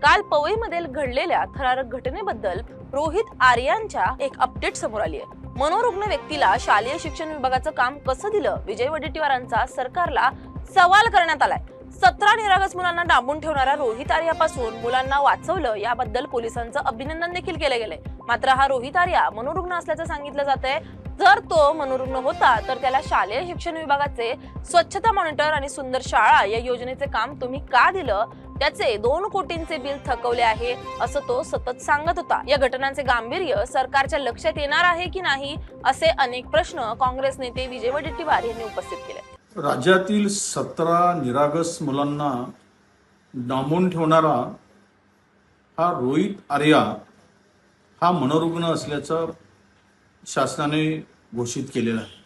काल पवईमधील घडलेल्या थरारक घटनेबद्दल रोहित आर्यांच्या एक अपडेट समोर आली आहे मनोरुग्ण व्यक्तीला शालेय शिक्षण विभागाचं काम कसं दिलं? विजय वडेट्टीवारांचा सरकारला सवाल करण्यात आलाय. सतरा निरागस मुलांना डांबून ठेवणाऱ्या रोहित आर्यापासून मुलांना वाचवलं याबद्दल पोलिसांचं अभिनंदन देखील केलं गेलंय. मात्र हा रोहित आर्या मनोरुग्ण असल्याचं सांगितलं जात आहे जर तो मनोरुग्ण होता तर त्याला शालेय शिक्षण विभागाचे स्वच्छता मॉनिटर आणि सुंदर शाळा या योजनेचे काम तुम्ही का दिलं? त्याचे दोन कोटींचे बिल थकवले आहे असं तो सतत सांगत होता. या घटनांचे गांभीर्य सरकारच्या लक्षात येणार आहे की नाही असे अनेक प्रश्न काँग्रेस नेते विजय वडेट्टीवार यांनी उपस्थित केले. राज्यातील सतरा निरागस मुलांना डांबून ठेवणारा हा रोहित आर्या हा मनोरुग्ण असल्याचं शासनाने घोषित केलेलं आहे.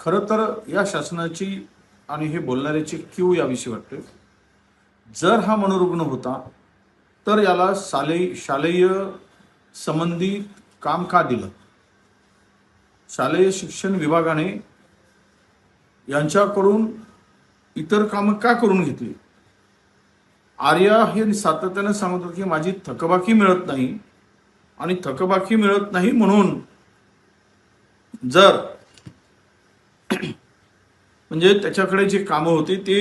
खरं तर या शासनाची आणि हे बोलणाऱ्याची क्यू याविषयी वाटते जर हा मनोरुग्ण होता तर याला शालेय शालेय संबंधित काम का दिलं? शालेय शिक्षण विभागाने यांच्याकडून इतर कामं का करून घेतली? आर्या हे सातत्याने सांगत होते की माझी थकबाकी मिळत नाही आणि थकबाकी मिळत नाही म्हणून जर म्हणजे त्याच्याकडे जे कामं होती ते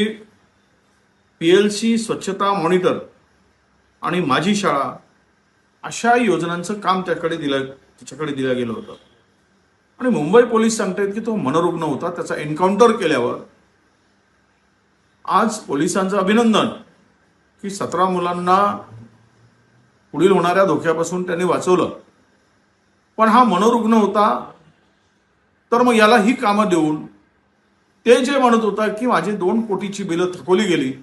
पी एल सी स्वच्छता मॉनिटर आणि माझी शाळा अशा योजनांचं काम त्याकडे दिलं त्याच्याकडे दिलं गेलं होतं. आणि मुंबई पोलीस सांगतायत की तो मनोरुग्ण होता त्याचा एन्काउंटर केल्यावर आज पोलिसांचं अभिनंदन की सतरा मुलांना पुढील होणाऱ्या धोक्यापासून त्यांनी वाचवलं. पण हा मनोरुग्ण होता तर मग याला ही कामं देऊन ते जे म्हणत होता की माझी दोन कोटीची बिलं थकवली गेली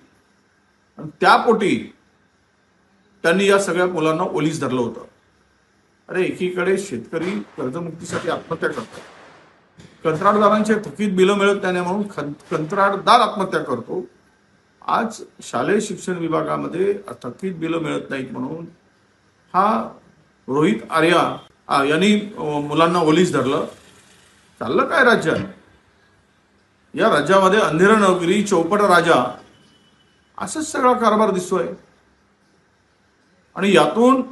आणि त्यापोटी त्यांनी या सगळ्या मुलांना ओलीस धरलं होतं. अरे एकीकडे शेतकरी कर्जमुक्तीसाठी आत्महत्या करतात कंत्राटदारांचे थकीत बिलं मिळत नाही म्हणून कंत्राटदार आत्महत्या करतो. आज शालेय शिक्षण विभागामध्ये थकीत बिलं मिळत नाहीत म्हणून हा रोहित आर्या यांनी मुलांना ओलीस धरलं. चाललं काय राज्यात या राज्यामध्ये अंधेरा नवगिरी चौपट राजा असंच सगळा कारभार दिसतोय. आणि यातून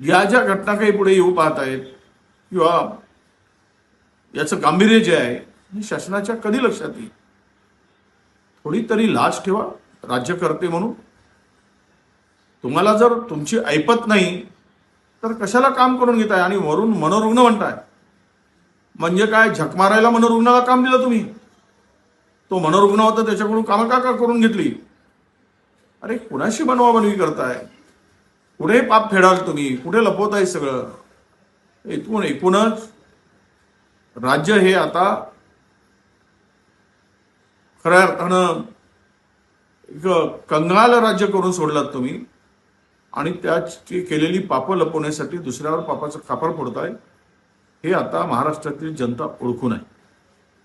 या ज्या घटना काही पुढे येऊ पाहत आहेत किंवा याचं गांभीर्य जे आहे हे शासनाच्या कधी लक्षात येईल? थोडी तरी लाज ठेवा राज्यकर्ते म्हणून. तुम्हाला जर तुमची ऐपत नाही तर कशाला काम करून घेताय? आणि वरून मनोरुग्ण म्हणताय. म्हणजे काय झक मारायला मनोरुग्णाला काम दिलं तुम्ही? तो मनोरुग्ण होता त्याच्याकडून कामं का का करून घेतली. अरे कुणाशी बनवाबनवी करताय? कुठे पाप फेडाल तुम्ही? कुठे लपवताय सगळं? इथून एकूणच राज्य हे आता खऱ्या अर्थानं एक कंगाल राज्य करून सोडलात तुम्ही आणि त्याची केलेली पापं लपवण्यासाठी दुसऱ्यावर पापाचं खापर फोडताय हे आता महाराष्ट्रातील जनता ओळखून आहे